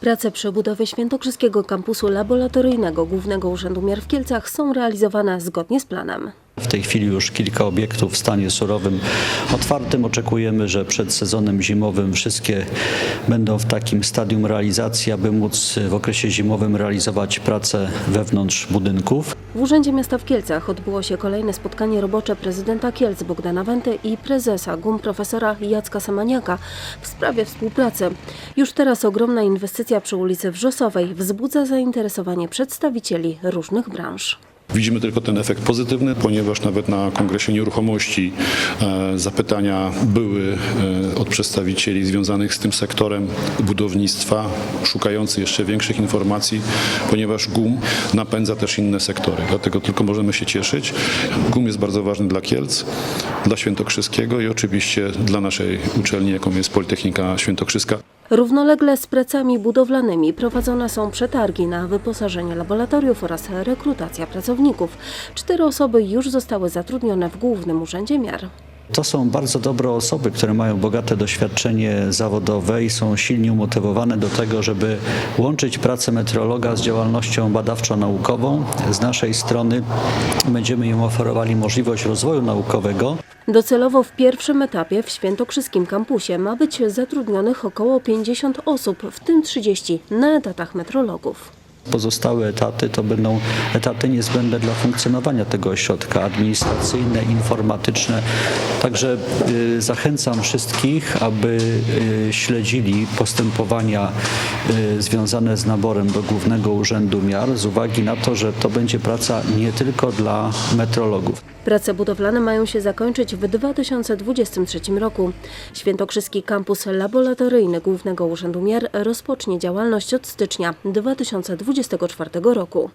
Prace przy budowie Świętokrzyskiego Kampusu Laboratoryjnego Głównego Urzędu Miar w Kielcach są realizowane zgodnie z planem. W tej chwili już kilka obiektów w stanie surowym otwartym. Oczekujemy, że przed sezonem zimowym wszystkie będą w takim stadium realizacji, aby móc w okresie zimowym realizować prace wewnątrz budynków. W Urzędzie Miasta w Kielcach odbyło się kolejne spotkanie robocze prezydenta Kielc Bogdana Wenty i prezesa GUM profesora Jacka Samaniaka w sprawie współpracy. Już teraz ogromna inwestycja przy ulicy Wrzosowej wzbudza zainteresowanie przedstawicieli różnych branż. Widzimy tylko ten efekt pozytywny, ponieważ nawet na Kongresie Nieruchomości e, zapytania były e, od przedstawicieli związanych z tym sektorem budownictwa, szukających jeszcze większych informacji, ponieważ GUM napędza też inne sektory. Dlatego tylko możemy się cieszyć. GUM jest bardzo ważny dla Kielc, dla Świętokrzyskiego i oczywiście dla naszej uczelni, jaką jest Politechnika Świętokrzyska. Równolegle z pracami budowlanymi prowadzone są przetargi na wyposażenie laboratoriów oraz rekrutacja pracowników. Cztery osoby już zostały zatrudnione w Głównym Urzędzie Miar. To są bardzo dobre osoby, które mają bogate doświadczenie zawodowe i są silnie umotywowane do tego, żeby łączyć pracę meteorologa z działalnością badawczo-naukową. Z naszej strony będziemy im oferowali możliwość rozwoju naukowego. Docelowo w pierwszym etapie w Świętokrzyskim kampusie ma być zatrudnionych około 50 osób, w tym 30 na etatach metrologów. Pozostałe etaty to będą etaty niezbędne dla funkcjonowania tego ośrodka, administracyjne, informatyczne. Także y, zachęcam wszystkich, aby y, śledzili postępowania y, związane z naborem do Głównego Urzędu Miar z uwagi na to, że to będzie praca nie tylko dla metrologów. Prace budowlane mają się zakończyć w 2023 roku. Świętokrzyski kampus laboratoryjny Głównego Urzędu Miar rozpocznie działalność od stycznia 2024 roku.